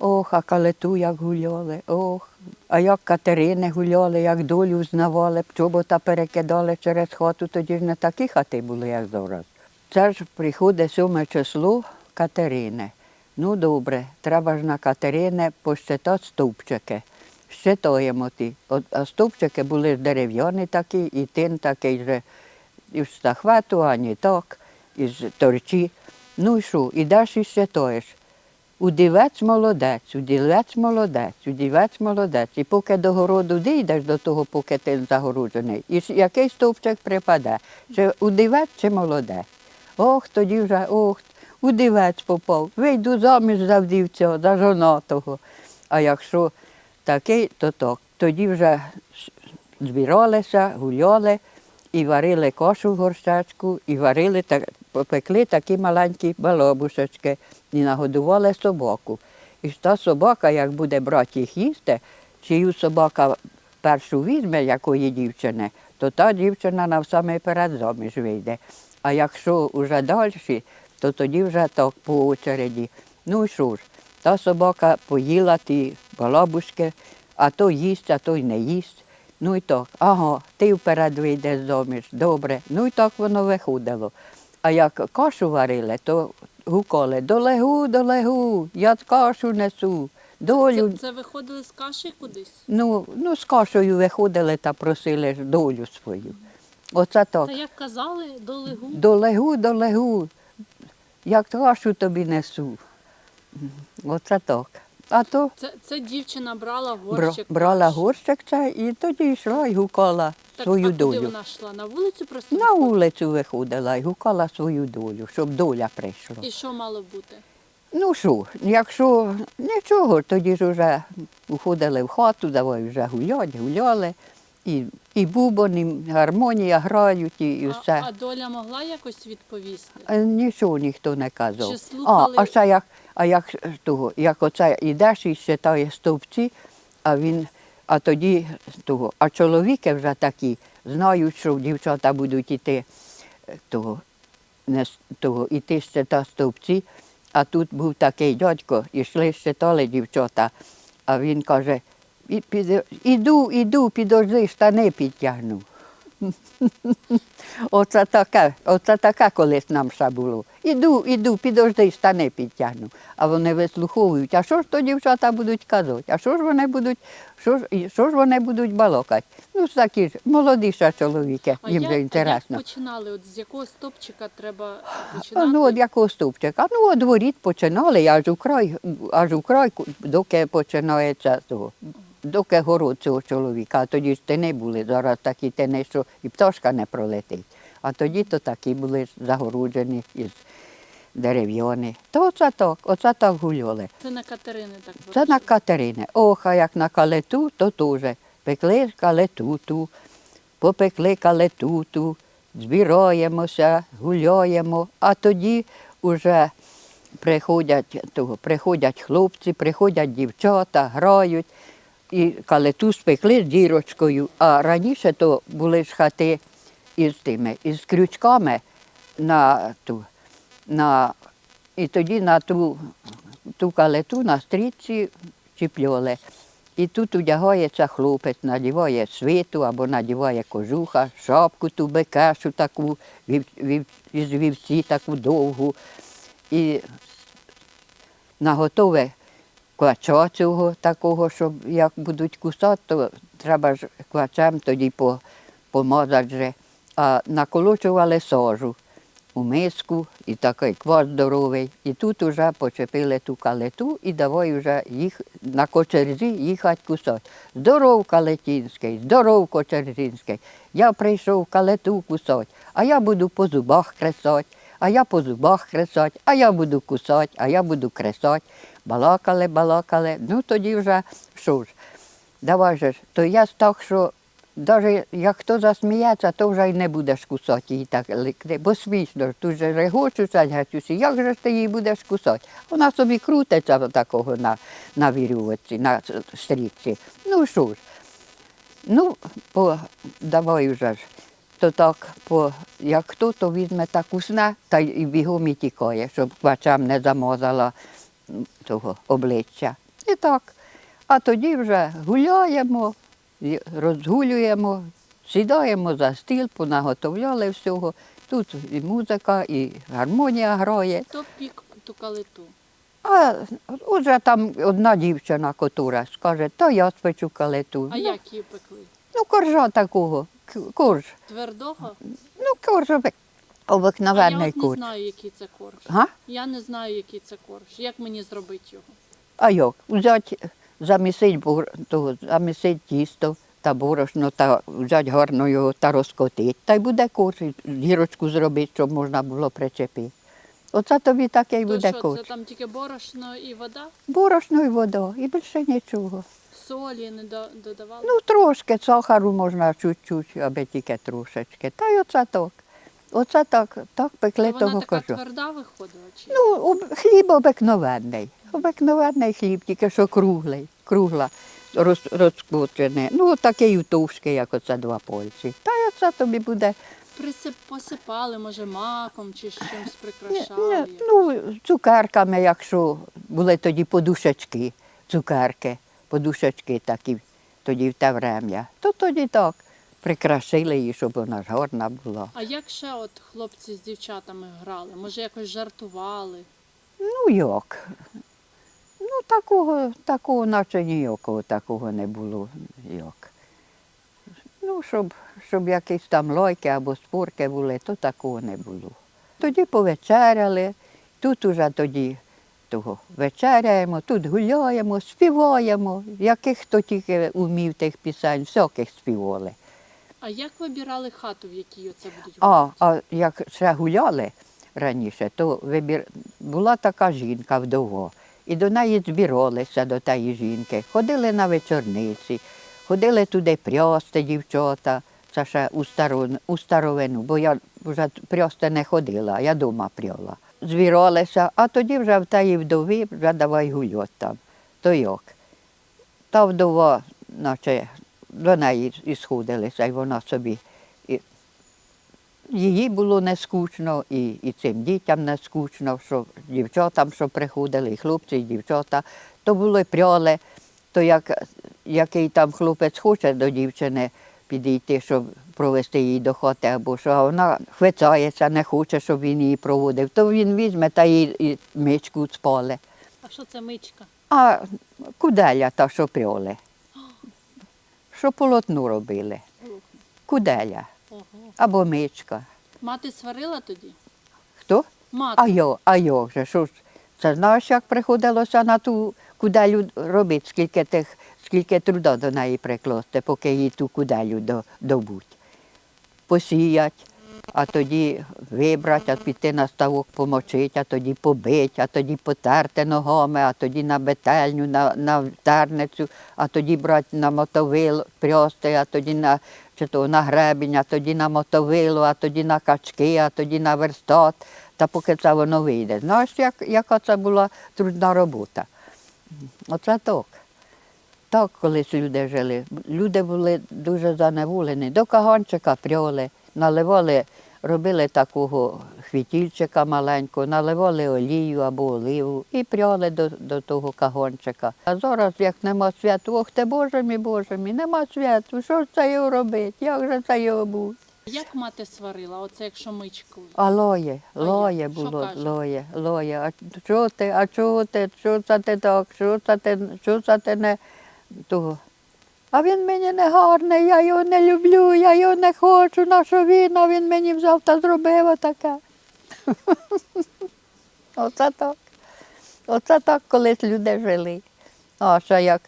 Ох, а калету як гуляли, ох. А як Катерини гуляли, як долю знавали, чобота перекидали через хату, тоді ж не такі хати були, як зараз. Це ж приходить сьоме число Катерини. Ну добре, треба ж на Катерини посчитати стовпчики. Щитаємо ті. А стовпчики були ж дерев'яні такі, і тин такий же із стахвету, ані так, із торчі. Ну і що, і щитаєш. Удівець молодець, удівець молодець, удівець молодець. І поки до городу дійдеш до того, поки ти загороджений, і який стовпчик припаде, чи удівець, чи молодець. Ох, тоді вже, ох, удівець попав, вийду заміж за вдівця, за жонатого. А якщо такий, то так. Тоді вже збиралися, гуляли і варили кашу в горщачку, і варили, так, попекли такі маленькі балобушечки і нагодували собаку. І та собака, як буде брати їх їсти, чию собака першу візьме якої дівчини, то та дівчина навсаме перед заміж вийде. А якщо вже далі, то тоді вже так по очереді. Ну і що ж, та собака поїла ті балабушки, а то їсть, а то й не їсть. Ну і так, ага, ти вперед вийдеш заміж, добре. Ну і так воно виходило. А як кашу варили, то гукали долегу, долегу, я кашу несу, долю. Це, це виходили з каші кудись? Ну, ну, з кашею виходили та просили долю свою. Оце так. Та як казали, до лигу. Долегу, долегу, як кашу тобі несу. Оце так. А то Це, це дівчина брала бра- горщик. брала горщик цей і тоді йшла і гукала Так, свою а куди долю. вона йшла? На вулицю просто? На виходила? вулицю виходила і гукала свою долю, щоб доля прийшла. І що мало бути? Ну що, якщо нічого, тоді ж вже уходили в хату, давай вже гулять, гуляли. І, і бубон, і гармонія грають, і, і А, все. а доля могла якось відповісти? А Нічого ніхто не казав. Чи А, а ще як, а як того, як оце йдеш і читає стовпці, а він, а тоді того, а чоловіки вже такі знають, що дівчата будуть іти е, того, не того, іти щита стовпці. А тут був такий дядько, ішли щитали дівчата, а він каже, іду, іду, підожди, штани підтягну. Оце таке, оце таке колись нам ще було. Іду, іду, підожди, штани підтягну. А вони вислуховують, а що ж то дівчата будуть казати? А що ж вони будуть, що ж, і що ж вони будуть балакати? Ну, ж такі ж, молоді ще чоловіки, А їм як, же а інтересно. як починали? От з якого стопчика треба А, починати? ну, от якого стовпчика? Ну, от воріт починали, аж у край, аж у край, доки починається того, доки город цього чоловіка. А тоді ж тини були, зараз такі тини, що і пташка не пролетить. А тоді то такі були загороджені із дерев'яні. То оце так, оце так гуляли. Це на Катерини так Це на? Катерини. Ох, а як на калету, то теж. Пекли калетуту, попекли калетуту, збираємося, гуляємо, а тоді вже приходять, приходять хлопці, приходять дівчата, грають. І калету спекли з дірочкою, а раніше то були ж хати із тими, із крючками на ту, на, і тоді на ту, ту калету на стрічці чіпляли. І тут одягається хлопець, надіває свиту або надіває кожуха, шапку ту бекешу таку, вів, вів, із вівці таку довгу. І наготове квача цього такого, щоб як будуть кусати, то треба ж квачем тоді по, помазати же. А наколочували сажу у миску і такий квас здоровий. І тут вже почепили ту калету і давай вже їх на кочерзі їхати кусати. Здоров калетінський, здоров кочерзінський. Я прийшов калету кусати, а я буду по зубах кресати, а я по зубах кресати, а я буду кусати, а я буду кресати. Балакали, балакали. Ну тоді вже що ж, давай же то я так, що навіть як хто засміється, то вже й не будеш кусати її так ликти, бо смішно, тут же регочуться, геть як же ж ти її будеш кусати? Вона собі крутиться такого на, на вірювці, на стрічці. Ну що ж, ну, по, давай вже ж. То так, по, як хто, то візьме так усне, та й бігом і тікає, щоб квачам не замазала того обличчя. І так. А тоді вже гуляємо, розгулюємо, сідаємо за стіл, понаготовляли всього. Тут і музика, і гармонія грає. Хто пік ту калиту? А вже там одна дівчина, котура, скаже, то я спечу калиту. А ну, як її пекли? ну, коржа такого, корж. Твердого? Ну, корж обик- А я не знаю, який це корж. Га? Я не знаю, який це корж. Як мені зробити його? А як? Взять, замісить, бур, того, замісить тісто та борошно, та взять гарно його та розкотить. Та й буде корж, і гірочку зробити, щоб можна було причепити. Оце тобі таке й буде що, корж. це там тільки борошно і вода? Борошно і вода, і більше нічого. Солі не до- додавали? Ну, трошки сахару можна чуть-чуть, аби тільки трошечки. Та й оце так. Оце так, так пекли вона того така коржа. тверда виходила? Чи? Ну, об- хліб обикновенний. Обикновенний хліб, тільки що круглий, кругла, роз, розкручений. Ну, такий товщий, як оце два пальці. Та й оце тобі буде. Присип, посипали, може, маком чи з чимось Ні, прикрашали? ні, ну, цукерками, якщо були тоді подушечки, цукерки, подушечки такі тоді в те врем'я, то тоді так. Прикрашили її, щоб вона ж гарна була. А як ще от хлопці з дівчатами грали? Може, якось жартували? Ну як? Ну, такого, такого, наче ніякого такого не було. Як. Ну, щоб, щоб якісь там лойки або спорки були, то такого не було. Тоді повечеряли, тут уже тоді того вечеряємо, тут гуляємо, співаємо, яких хто тільки умів тих пісень, всяких співали. А як вибирали хату, в якій оце будуть А, гуляти? а як ще гуляли раніше, то вибір... була така жінка вдова. І до неї збиралися до тієї жінки. Ходили на вечорниці, ходили туди прясти дівчата. Це ще у, стару, у старовину, бо я вже прясти не ходила, я дома пряла. Збиралися, а тоді вже в тієї вдові вже давай гулять там. То як? Та вдова, наче до неї і сходилися, і вона собі і їй було не скучно, і, і цим дітям не скучно, що дівчатам, що приходили, і хлопці, і дівчата, то було й пряли, то як який там хлопець хоче до дівчини підійти, щоб провести її до хати, або що, а вона хвицається, не хоче, щоб він її проводив, то він візьме та їй і мичку спале. А що це мичка? А куделя та, що пряли, що полотно робили. Куделя або мичка. Мати сварила тоді? Хто? Мати. А йо, а йо вже, що ж, це знаєш, як приходилося на ту куделю робити, скільки тих, скільки труда до неї прикласти, поки їй ту куделю добуть. Посіять, а тоді вибрати, а піти на ставок помочити, а тоді побити, а тоді потерти ногами, а тоді на бетельню, на, на терницю, а тоді брати на мотовило, прясти, а тоді на, чи то на гребінь, а тоді на мотовило, а тоді на качки, а тоді на верстат, та поки це воно вийде. Знаєш, як, яка це була трудна робота? Оце так. Так колись люди жили. Люди були дуже заневолені. До каганчика пряли, наливали, робили такого хвітільчика маленького, наливали олію або оливу і пряли до, до того каганчика. А зараз, як нема святу, ох ти Боже мій, Боже мій, нема святу, що ж це його робити? Як же це його буде? Як мати сварила? Оце якщо мичку. А лоє, лоє? Було, лоє, лоє. А що ти, а чого ти, що це ти так, що це ти, що це ти не того. А він мені не гарний, я його не люблю, я його не хочу, на що він, а він мені взяв та зробив отаке. Оце так. Оце так колись люди жили. А ще як,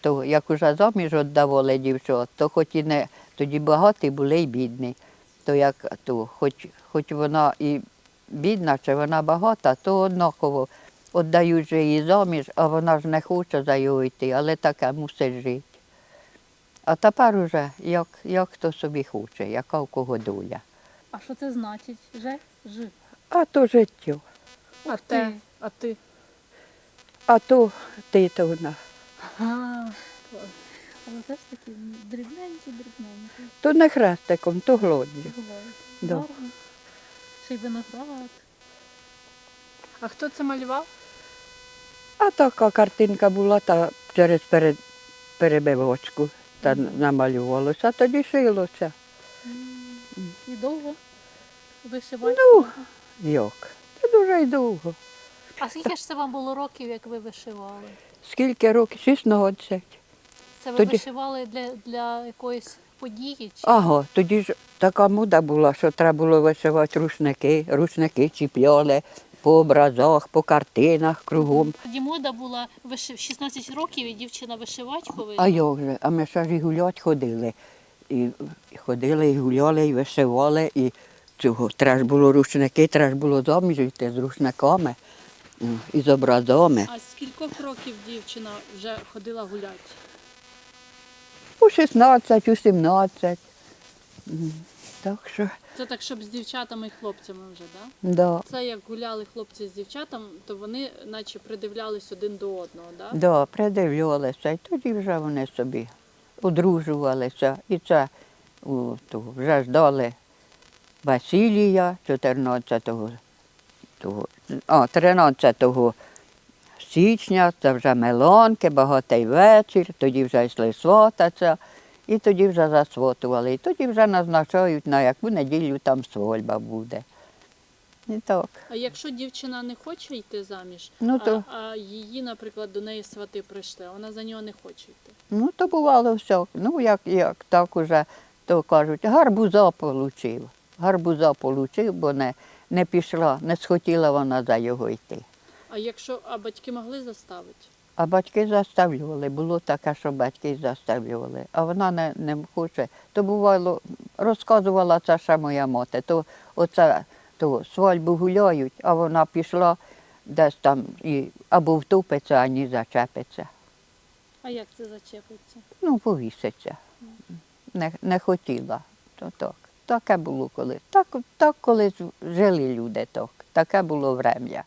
то, як уже заміж віддавали дівчат, то хоч і не тоді багаті були і бідні. То як то, хоч, хоч вона і бідна, чи вона багата, то однаково віддають же її заміж, а вона ж не хоче за його йти, але таке мусить жити. А тепер уже як, як хто собі хоче, яка у кого доля. А що це значить? Же? Ж. А то життя, А ти? А ти? а то ти то вона. А, але теж такі дрібненькі, дрібненькі. То не хрестиком, то глоді. Да. Ще й виноград. А хто це малював? А така картинка була та через пере- перебивочку та намалювалося, а тоді шилося. І довго вишивати? Ну, як? Це дуже й довго. А скільки ж це вам було років, як ви вишивали? Скільки років? 16. Це ви Тоді- вишивали для, для якоїсь події? Чи... Ага, тоді ж така мода була, що треба було вишивати рушники, рушники чіпляли по образах, по картинах кругом. Тоді мода була вишив 16 років і дівчина вишивачкою. А як же? А ми ще ж і гулять ходили. І ходили, і гуляли, і вишивали, і цього. Треба ж було рушники, треба ж було заміж йти з рушниками і з образами. А з кількох років дівчина вже ходила гуляти? У 16, у 17. Так що, Це так, щоб з дівчатами і хлопцями вже, так? да. Це як гуляли хлопці з дівчатами, то вони наче придивлялись один до одного, да? Да, придивлялися, і тоді вже вони собі одружувалися. І це у, ту, вже ждали Василія 14-го, того, а, 13 січня, це вже Мелонки, багатий вечір, тоді вже йшли свататися, і тоді вже засватували. І тоді вже назначають, на яку неділю там свадьба буде. І так. А якщо дівчина не хоче йти заміж, Ну, то- а, а її, наприклад, до неї свати прийшли, вона за нього не хоче йти. Ну, то бувало все. Ну, як, як так уже, то кажуть, гарбуза получив. Гарбуза получив, бо не, не пішла, не схотіла вона за його йти. А якщо а батьки могли заставити? А батьки заставлювали. Було таке, що батьки заставлювали. А вона не, не хоче. То бувало, розказувала це ще моя мати. То оце то свадьбу гуляють, а вона пішла десь там і або втопиться, ані зачепиться. А як це зачепиться? Ну, повіситься. Не, не хотіла. То так. Таке було колись. Так, так колись жили люди, так. Таке було врем'я.